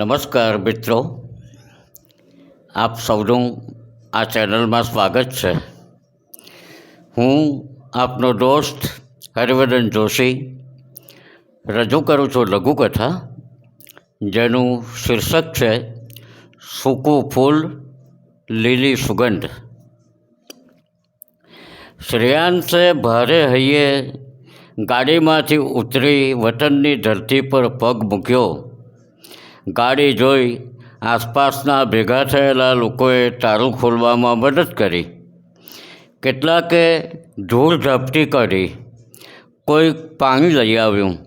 નમસ્કાર મિત્રો આપ સૌનું આ ચેનલમાં સ્વાગત છે હું આપનો દોસ્ત હરિવર્ધન જોશી રજૂ કરું છું લઘુકથા જેનું શીર્ષક છે સૂકું ફૂલ લીલી સુગંધ શ્રેયાંશે ભારે હૈયે ગાડીમાંથી ઉતરી વતનની ધરતી પર પગ મૂક્યો ગાડી જોઈ આસપાસના ભેગા થયેલા લોકોએ તાળું ખોલવામાં મદદ કરી. કેટલાકે ધૂળ ઝપટી કરી કોઈ પાણી લઈ આવ્યું.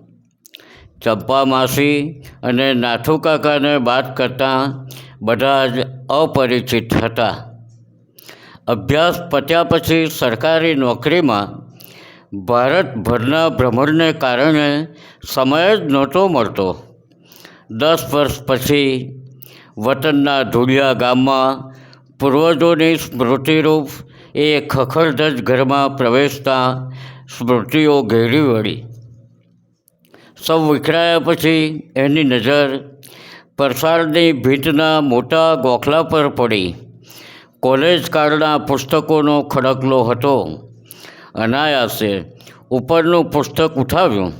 ચંપા માસી અને નાથુ કાકાને વાત કરતાં બધા જ અપરિચિત હતા. અભ્યાસ પત્યા પછી સરકારી નોકરીમાં ભારતભરના ભ્રમણને કારણે સમય જ નહોતો મળતો. દસ વર્ષ પછી વતનના ધૂળિયા ગામમાં પૂર્વજોની સ્મૃતિરૂપ એ ખખડધજ ઘરમાં પ્રવેશતા સ્મૃતિઓ ઘેરી વળી. સૌ વિખરાયા પછી એની નજર પરસાળની ભીંતના મોટા ગોખલા પર પડી. કોલેજ કાળના પુસ્તકોનો ખડકલો હતો. અનાયાસે ઉપરનું પુસ્તક ઉઠાવ્યું.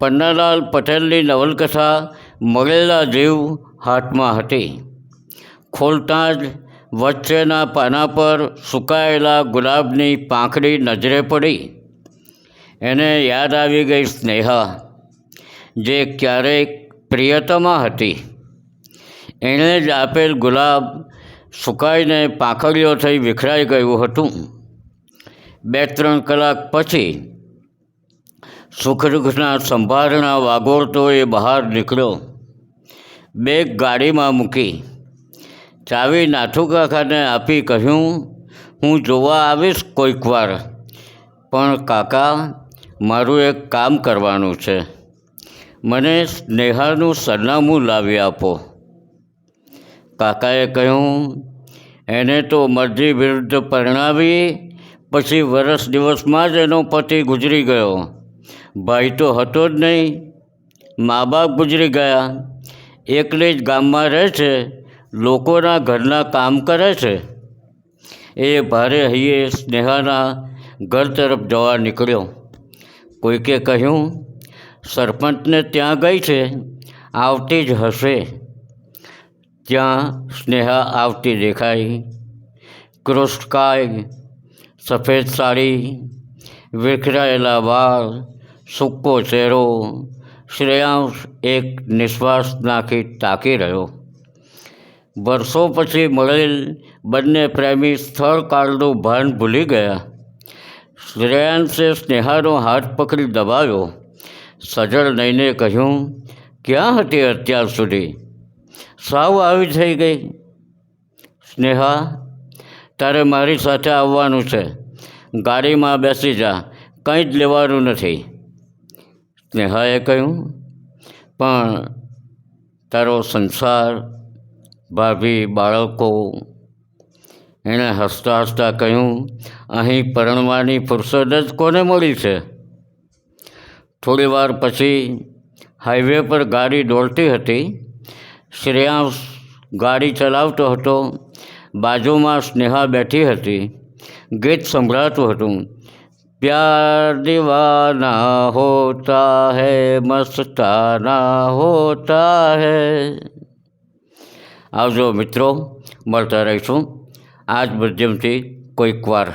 પન્નાલાલ પટેલની નવલકથા મળેલા જીવ હાથમાં હતી. ખોલતાં જ વચ્ચેના પાના પર સુકાયેલા ગુલાબની પાંખડી નજરે પડી. એને યાદ આવી ગઈ સ્નેહા, જે ક્યારેક પ્રિયતમા હતી. એણે જ આપેલ ગુલાબ સુકાઈને પાંખડીઓ થઈ વિખરાઈ ગયું હતું. બે ત્રણ કલાક પછી સુખ દુઃખના સંભારણા વાગોળતો એ બહાર નીકળ્યો. બેગ ગાડીમાં મૂકી ચાવી નાથુ કાકાને આપી કહ્યું, હું જોવા આવીશ કોઈક વાર પણ કાકા, મારું એક કામ કરવાનું છે. મને સ્નેહાનું સરનામું લાવી આપો. કાકાએ કહ્યું, એને તો મરજી વિરુદ્ધ પરણાવી, પછી વરસ દિવસમાં જ એનો પતિ ગુજરી ગયો. ભાઈ તો હતો જ નહીં. મા બાપ ગુજરી ગયા. એકલે જ ગામમાં રહે છે. લોકોના ઘરના કામ કરે છે. એ ભારે હૈયે સ્નેહાના ઘર તરફ જવા નીકળ્યો. કોઈકે કહ્યું, સરપંચને ત્યાં ગઈ છે. આવતી જ હશે. ત્યાં સ્નેહા આવતી દેખાઈ. ક્રોસ્ટકાય સફેદ સાડી, વિખરાયેલા વાળ સૂકો ચહેરો, શ્રેયાંશ એક નિશ્વાસ નાખી તાકી રહ્યો. વર્ષો પછી મળેલ બંને પ્રેમી સ્થળ કાળનું ભાન ભૂલી ગયા. શ્રેયાંશે સ્નેહાનો હાથ પકડી દબાવ્યો. સજળ નઈને કહ્યું, ક્યાં હતી અત્યાર સુધી? સાવ આવી થઈ ગઈ. સ્નેહા, તારે મારી સાથે આવવાનું છે. ગાડીમાં બેસી જા. કંઈ જ લેવાનું નથી. સ્નેહાએ કહ્યું, પણ તારો સંસાર ભાભી બાળકો, એણે હસતા હસતા કહ્યું, અહીં પરણવાની ફુરસદ જ કોને મળી છે? થોડી વાર પછી હાઈવે પર ગાડી દોડતી હતી. શ્રેયાંશ ગાડી ચલાવતો હતો. બાજુમાં સ્નેહા બેઠી હતી. ગીત સંભળાતું હતું. પ્યાર દીવાના હોતા હે મસ્તાના હોતા હૈ આવજો મિત્રો, મળતા રહીશું. આ જ માધ્યમથી કોઈક વાર